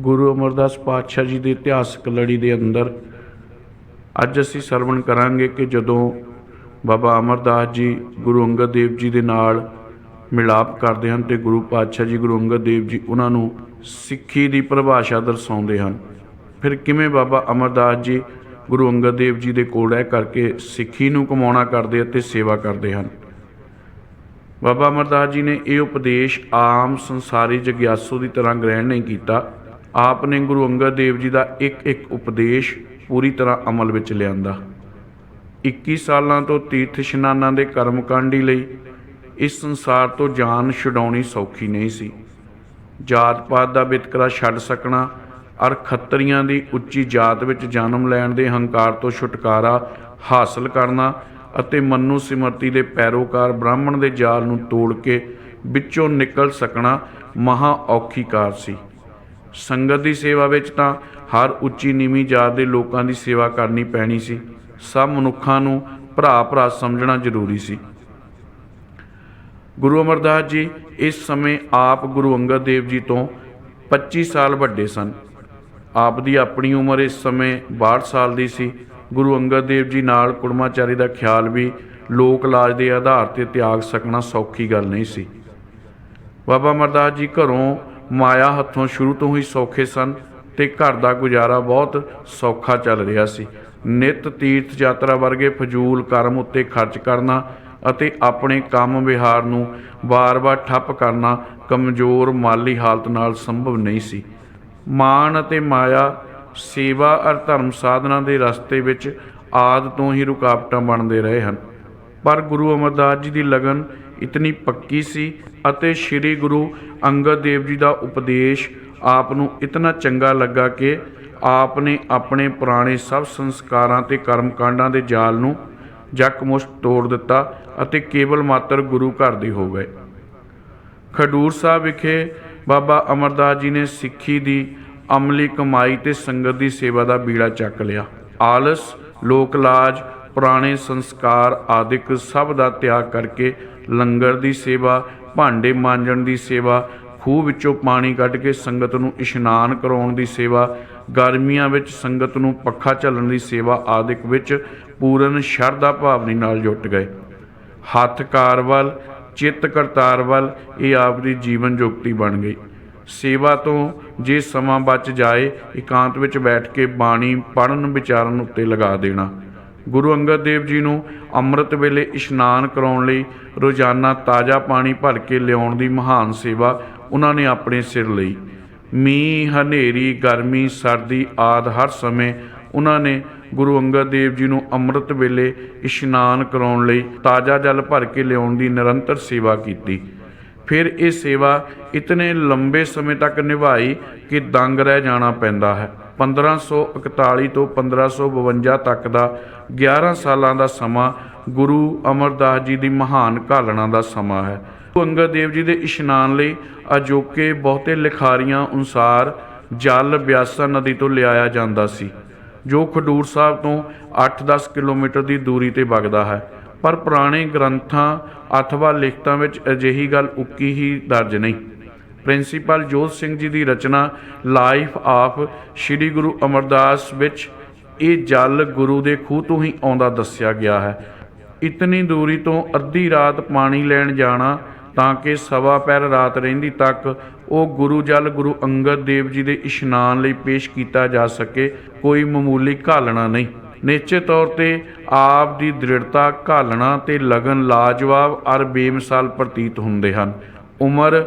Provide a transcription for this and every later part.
ਗੁਰੂ ਅਮਰਦਾਸ ਪਾਤਸ਼ਾਹ ਜੀ ਦੀ ਇਤਿਹਾਸਕ ਲੜੀ ਦੇ ਅੰਦਰ ਅੱਜ ਅਸੀਂ ਸਰਵਣ ਕਰਾਂਗੇ ਕਿ ਜਦੋਂ ਬਾਬਾ ਅਮਰਦਾਸ ਜੀ ਗੁਰੂ ਅੰਗਦ ਦੇਵ ਜੀ ਦੇ ਨਾਲ ਮਿਲਾਪ ਕਰਦੇ ਹਨ ਤੇ ਗੁਰੂ ਪਾਤਸ਼ਾਹ ਜੀ ਗੁਰੂ ਅੰਗਦ ਦੇਵ ਜੀ ਉਹਨਾਂ ਨੂੰ ਸਿੱਖੀ ਦੀ ਪਰਿਭਾਸ਼ਾ ਦਰਸਾਉਂਦੇ ਹਨ, ਫਿਰ ਕਿਵੇਂ ਬਾਬਾ ਅਮਰਦਾਸ ਜੀ ਗੁਰੂ ਅੰਗਦ ਦੇਵ ਜੀ ਦੇ ਕੋਲ ਰਹਿ ਕਰਕੇ ਸਿੱਖੀ ਨੂੰ ਕਮਾਉਣਾ ਕਰਦੇ ਅਤੇ ਸੇਵਾ ਕਰਦੇ ਹਨ? ਬਾਬਾ ਅਮਰਦਾਸ ਜੀ ਨੇ ਇਹ ਉਪਦੇਸ਼ ਆਮ ਸੰਸਾਰੀ ਜਗਿਆਸੂ ਦੀ ਤਰ੍ਹਾਂ ਗ੍ਰਹਿਣ ਨਹੀਂ ਕੀਤਾ। ਆਪ ਨੇ ਗੁਰੂ ਅੰਗਦ ਦੇਵ ਜੀ ਦਾ ਇੱਕ ਇੱਕ ਉਪਦੇਸ਼ ਪੂਰੀ ਤਰ੍ਹਾਂ ਅਮਲ ਵਿੱਚ ਲਿਆਂਦਾ। 21 ਸਾਲਾਂ ਤੋਂ ਤੀਰਥ ਇਸ਼ਨਾਨਾਂ ਦੇ ਕਰਮਕਾਂਡੀ ਲਈ ਇਸ ਸੰਸਾਰ ਤੋਂ ਜਾਨ ਛੁਡਾਉਣੀ ਸੌਖੀ ਨਹੀਂ ਸੀ। ਜਾਤ ਪਾਤ ਦਾ ਵਿਤਕਰਾ ਛੱਡ ਸਕਣਾ ਅਰ ਖੱਤਰੀਆਂ ਦੀ ਉੱਚੀ ਜਾਤ ਵਿੱਚ ਜਨਮ ਲੈਣ ਦੇ ਹੰਕਾਰ ਤੋਂ ਛੁਟਕਾਰਾ ਹਾਸਲ ਕਰਨਾ ਅਤੇ ਮਨੂ ਸਿਮਰਤੀ ਦੇ ਪੈਰੋਕਾਰ ਬ੍ਰਾਹਮਣ ਦੇ ਜਾਲ ਨੂੰ ਤੋੜ ਕੇ ਵਿੱਚੋਂ ਨਿਕਲ ਸਕਣਾ ਮਹਾ ਔਖੀ ਕਾਰ ਸੀ। ਸੰਗਤ ਦੀ ਸੇਵਾ ਵਿੱਚ ਤਾਂ ਹਰ ਉੱਚੀ ਨੀਵੀਂ ਜਾਤ ਦੇ ਲੋਕਾਂ ਦੀ ਸੇਵਾ ਕਰਨੀ ਪੈਣੀ ਸੀ। ਸਭ ਮਨੁੱਖਾਂ ਨੂੰ ਭਰਾ ਭਰਾ ਸਮਝਣਾ ਜ਼ਰੂਰੀ ਸੀ। ਗੁਰੂ ਅਮਰਦਾਸ ਜੀ ਇਸ ਸਮੇਂ ਆਪ ਗੁਰੂ ਅੰਗਦ ਦੇਵ ਜੀ ਤੋਂ 25 ਸਾਲ ਵੱਡੇ ਸਨ। ਆਪ ਦੀ ਆਪਣੀ ਉਮਰ ਇਸ ਸਮੇਂ 62 ਸਾਲ ਦੀ ਸੀ। ਗੁਰੂ ਅੰਗਦ ਦੇਵ ਜੀ ਨਾਲ ਕੁੜਮਾਚਾਰੀ ਦਾ ਖਿਆਲ ਵੀ ਲੋਕ ਲਾਜ ਦੇ ਆਧਾਰ ਤੇ ਤਿਆਗ ਸਕਣਾ ਸੌਖੀ ਗੱਲ ਨਹੀਂ ਸੀ। ਬਾਬਾ ਅਮਰਦਾਸ ਜੀ ਘਰੋਂ ਮਾਇਆ ਹੱਥੋਂ ਸ਼ੁਰੂ ਤੋਂ ਹੀ ਸੌਖੇ ਸਨ ਤੇ ਘਰ ਦਾ ਗੁਜ਼ਾਰਾ ਬਹੁਤ ਸੌਖਾ ਚੱਲ ਰਿਹਾ ਸੀ। ਨਿਤ ਤੀਰਥ ਯਾਤਰਾ ਵਰਗੇ ਫਜ਼ੂਲ ਕਰਮ ਉੱਤੇ ਖਰਚ ਕਰਨਾ ਅਤੇ ਆਪਣੇ ਕੰਮ ਵਿਹਾਰ ਨੂੰ ਵਾਰ-ਵਾਰ ਠੱਪ ਕਰਨਾ ਕਮਜ਼ੋਰ ਮਾਲੀ ਹਾਲਤ ਨਾਲ ਸੰਭਵ ਨਹੀਂ ਸੀ। ਮਾਨ ਅਤੇ ਮਾਇਆ, ਸੇਵਾ ਅਰ ਧਰਮ ਸਾਧਨਾ ਦੇ ਰਸਤੇ ਵਿੱਚ ਆਦ ਤੋਂ ਹੀ ਰੁਕਾਵਟਾਂ ਬਣਦੇ ਰਹੇ ਹਨ। ਪਰ ਗੁਰੂ ਅਮਰਦਾਸ ਜੀ ਦੀ ਲਗਨ ਇਤਨੀ ਪੱਕੀ ਸੀ ਅਤੇ ਸ੍ਰੀ ਗੁਰੂ ਅੰਗਦ ਦੇਵ ਜੀ ਦਾ ਉਪਦੇਸ਼ ਆਪ ਨੂੰ ਇਤਨਾ ਚੰਗਾ ਲੱਗਾ ਕਿ ਆਪ ਨੇ ਆਪਣੇ ਪੁਰਾਣੇ ਸਭ ਸੰਸਕਾਰਾਂ ਤੇ ਕਰਮਕਾਂਡਾਂ ਦੇ ਜਾਲ ਨੂੰ ਜਕਮੁਸ਼ਤ ਤੋੜ ਦਿੱਤਾ ਅਤੇ ਕੇਵਲ ਮਾਤਰ ਗੁਰੂ ਘਰ ਦੇ ਹੋ ਗਏ। ਖਡੂਰ ਸਾਹਿਬ ਵਿਖੇ ਬਾਬਾ ਅਮਰਦਾਸ ਜੀ ਨੇ ਸਿੱਖੀ ਦੀ ਅਮਲੀ ਕਮਾਈ ਤੇ ਸੰਗਤ ਦੀ ਸੇਵਾ ਦਾ ਬੀੜਾ ਚੱਕ ਲਿਆ। ਆਲਸ ਲੋਕ ਲਾਜ ਪੁਰਾਣੇ ਸੰਸਕਾਰ ਆਦਿਕ ਸਭ ਦਾ ਤਿਆਗ ਕਰਕੇ ਲੰਗਰ ਦੀ ਸੇਵਾ, ਭਾਂਡੇ ਮਾਂਜਣ ਦੀ ਸੇਵਾ, ਖੂਹ ਵਿੱਚੋਂ ਪਾਣੀ ਕੱਢ ਕੇ ਸੰਗਤ ਨੂੰ ਇਸ਼ਨਾਨ ਕਰਾਉਣ ਦੀ ਸੇਵਾ, ਗਰਮੀਆਂ ਵਿੱਚ ਸੰਗਤ ਨੂੰ ਪੱਖਾ ਝੱਲਣ ਦੀ ਸੇਵਾ ਆਦਿਕ ਵਿੱਚ ਪੂਰਨ ਸ਼ਰਧਾ ਭਾਵਨੀ ਨਾਲ ਜੁਟ ਗਏ। ਹੱਥ ਕਾਰ ਵੱਲ ਚਿੱਤ ਕਰਤਾਰ ਵੱਲ ਇਹ ਆਪ ਦੀ ਜੀਵਨ ਜੁਗਤੀ ਬਣ ਗਈ। ਸੇਵਾ ਤੋਂ ਜੇ ਸਮਾਂ ਬਚ ਜਾਏ, ਇਕਾਂਤ ਵਿੱਚ ਬੈਠ ਕੇ ਬਾਣੀ ਪੜਨ ਵਿਚਾਰਨ ਉੱਤੇ ਲਗਾ ਦੇਣਾ। ਗੁਰੂ ਅੰਗਦ ਦੇਵ ਜੀ ਨੂੰ ਅੰਮ੍ਰਿਤ ਵੇਲੇ ਇਸ਼ਨਾਨ ਕਰਾਉਣ ਲਈ ਰੋਜ਼ਾਨਾ ਤਾਜ਼ਾ ਪਾਣੀ ਭਰ ਕੇ ਲਿਆਉਣ ਦੀ ਮਹਾਨ ਸੇਵਾ ਉਹਨਾਂ ਨੇ ਆਪਣੇ ਸਿਰ ਲਈ। ਮੀਂਹ, ਹਨੇਰੀ, ਗਰਮੀ, ਸਰਦੀ ਆਦ ਹਰ ਸਮੇਂ ਉਹਨਾਂ ਨੇ ਗੁਰੂ ਅੰਗਦ ਦੇਵ ਜੀ ਨੂੰ ਅੰਮ੍ਰਿਤ ਵੇਲੇ ਇਸ਼ਨਾਨ ਕਰਾਉਣ ਲਈ ਤਾਜ਼ਾ ਜਲ ਭਰ ਕੇ ਲਿਆਉਣ ਦੀ ਨਿਰੰਤਰ ਸੇਵਾ ਕੀਤੀ। ਫਿਰ ਇਹ ਸੇਵਾ ਇਤਨੇ ਲੰਬੇ ਸਮੇਂ ਤੱਕ ਨਿਭਾਈ ਕਿ ਦੰਗ ਰਹਿ ਜਾਣਾ ਪੈਂਦਾ ਹੈ। 1541 ਤੋਂ 1552 ਤੱਕ ਦਾ 11 ਸਾਲਾਂ ਦਾ ਸਮਾਂ ਗੁਰੂ ਅਮਰਦਾਸ ਜੀ ਦੀ ਮਹਾਨ ਘਾਲਣਾ ਦਾ ਸਮਾਂ ਹੈ। ਗੁਰੂ ਅੰਗਦ ਦੇਵ ਜੀ ਦੇ ਇਸ਼ਨਾਨ ਲਈ ਅਜੋਕੇ ਬਹੁਤੇ ਲਿਖਾਰੀਆਂ ਅਨੁਸਾਰ ਜਲ ਬਿਆਸਾ ਨਦੀ ਤੋਂ ਲਿਆਇਆ ਜਾਂਦਾ ਸੀ, ਜੋ ਖਡੂਰ ਸਾਹਿਬ ਤੋਂ 8-10 ਕਿਲੋਮੀਟਰ ਦੀ ਦੂਰੀ ਤੇ ਵਗਦਾ ਹੈ। ਪਰ ਪੁਰਾਣੇ ਗ੍ਰੰਥਾਂ, ਅਥਵਾ ਲਿਖਤਾਂ ਵਿੱਚ ਅਜਿਹੀ ਗੱਲ ਉੱਕੀ ਹੀ ਦਰਜ ਨਹੀਂ। ਪ੍ਰਿੰਸੀਪਲ ਜੋਤ ਸਿੰਘ ਜੀ ਦੀ ਰਚਨਾ ਲਾਈਫ ਆਫ ਸ੍ਰੀ ਗੁਰੂ ਅਮਰਦਾਸ ਵਿੱਚ ਇਹ ਜਲ ਗੁਰੂ ਦੇ ਖੂਹ ਤੋਂ ਹੀ ਆਉਂਦਾ ਦੱਸਿਆ ਗਿਆ ਹੈ। ਇਤਨੀ ਦੂਰੀ ਤੋਂ ਅੱਧੀ ਰਾਤ ਪਾਣੀ ਲੈਣ ਜਾਣਾ ਤਾਂ ਕਿ ਸਵਾ ਪੈਰ ਰਾਤ ਰਹਿੰਦੀ ਤੱਕ ਉਹ ਗੁਰੂ ਜਲ ਗੁਰੂ ਅੰਗਦ ਦੇਵ ਜੀ ਦੇ ਇਸ਼ਨਾਨ ਲਈ ਪੇਸ਼ ਕੀਤਾ ਜਾ ਸਕੇ, ਕੋਈ ਮਾਮੂਲੀ ਘਾਲਣਾ ਨਹੀਂ। ਨਿਸ਼ਚਿਤ ਤੌਰ ਤੇ ਆਪ ਦੀ ਦ੍ਰਿੜਤਾ ਘਾਲਣਾ ਤੇ ਲਗਨ ਲਾਜਵਾਬ ਅਰ ਬੇਮਿਸਾਲ ਪ੍ਰਤੀਤ ਹੁੰਦੇ ਹਨ। ਉਮਰ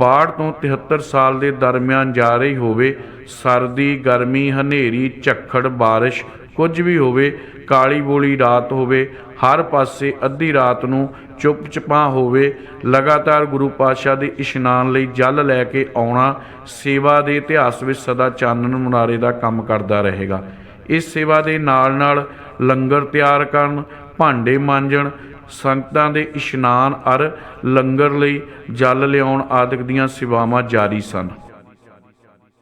62 ਤੋਂ 73 ਸਾਲ ਦੇ ਦਰਮਿਆਨ ਜਾ ਰਹੀ ਹੋਵੇ, ਸਰਦੀ, ਗਰਮੀ, ਹਨੇਰੀ, ਝੱਖੜ, ਬਾਰਿਸ਼, ਕੁਝ ਵੀ ਹੋਵੇ, ਕਾਲੀ ਬੋਲੀ ਰਾਤ ਹੋਵੇ, ਹਰ ਪਾਸੇ ਅੱਧੀ ਰਾਤ ਨੂੰ ਚੁੱਪ ਚਪਾ ਹੋਵੇ, ਲਗਾਤਾਰ ਗੁਰੂ ਪਾਤਸ਼ਾਹ ਦੇ ਇਸ਼ਨਾਨ ਲਈ ਜਲ ਲੈ ਕੇ ਆਉਣਾ, ਸੇਵਾ ਦੇ ਇਤਿਹਾਸ ਵਿੱਚ ਸਦਾ ਚਾਨਣ ਮੁਨਾਰੇ ਦਾ ਕੰਮ ਕਰਦਾ ਰਹੇਗਾ। ਇਸ ਸੇਵਾ ਦੇ ਨਾਲ ਨਾਲ ਲੰਗਰ ਤਿਆਰ ਕਰਨ, ਭਾਂਡੇ ਮਾਂਜਣ ਸੰਗਤਾਂ ਦੇ ਇਸ਼ਨਾਨ ਅਰ ਲੰਗਰ ਲਈ ਜਲ ਲਿਆਉਣ ਆਦਿਕ ਦੀਆਂ ਸੇਵਾਵਾਂ ਜਾਰੀ ਸਨ।